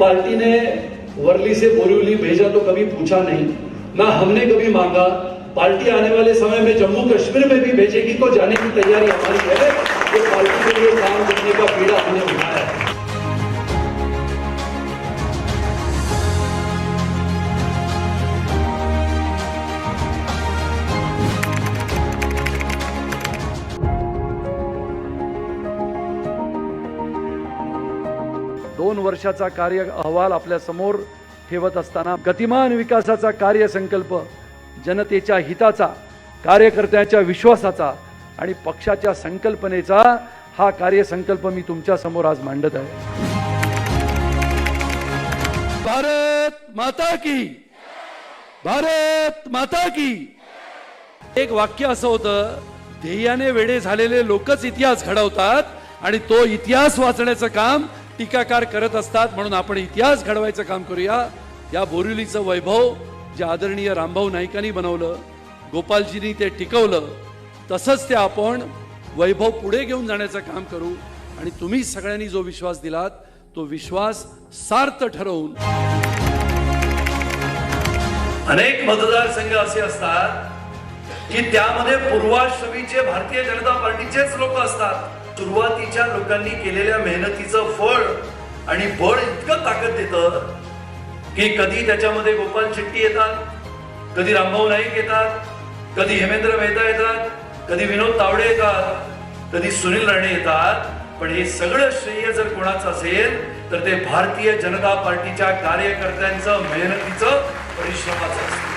Party ने वर्ली से बोरीवली भेजा तो कभी पूछा नहीं। ना हमने कभी मांगा। पार्टी आने वाले समय में जम्मू कश्मीर में भी भेजेगी तो जाने की तैयारी हमारी है। दोन वर्षाचा कार्य अहवाल आपल्यासमोर ठेवत असताना गतिमान विकासाचा कार्यसंकल्प जनतेच्या हिताचा कार्यकर्त्याच्या विश्वासाचा आणि पक्षाच्या संकल्पनेचा हा कार्यसंकल्प मी तुमच्यासमोर आज मांडत आहे. भारत माता की भारत माता की. एक वाक्य असं होतं ध्येयाने वेडे झालेले लोकच इतिहास घडवतात आणि तो इतिहास वाचण्याचं काम टीकाकार करत असतात म्हणून आपण इतिहास घडवायचं काम करूया. या बोरिवलीचं वैभव जे आदरणीय रामभाऊ नाईकांनी बनवलं गोपालजींनी ते टिकवलं तसंच ते आपण वैभव पुढे घेऊन जाण्याचं काम करू. आणि तुम्ही सगळ्यांनी जो विश्वास दिलात तो विश्वास सार्थ ठरवून. अनेक मतदारसंघ असे असतात की त्यामध्ये पूर्वाश्रमीचे भारतीय जनता पार्टीचेच लोक असतात. सुरुवातीच्या लोकांनी केलेल्या मेहनतीचं फळ आणि बळ इतकं ताकद देतं की कधी त्याच्यामध्ये गोपाल शेट्टी येतात कधी रामभाऊ नाईक येतात कधी हेमेंद्र मेहता येतात कधी विनोद तावडे येतात कधी सुनील राणे येतात. पण हे सगळं श्रेय जर कोणाचं असेल तर ते भारतीय जनता पार्टीच्या कार्यकर्त्यांचं मेहनतीचं परिश्रमाचं असतं.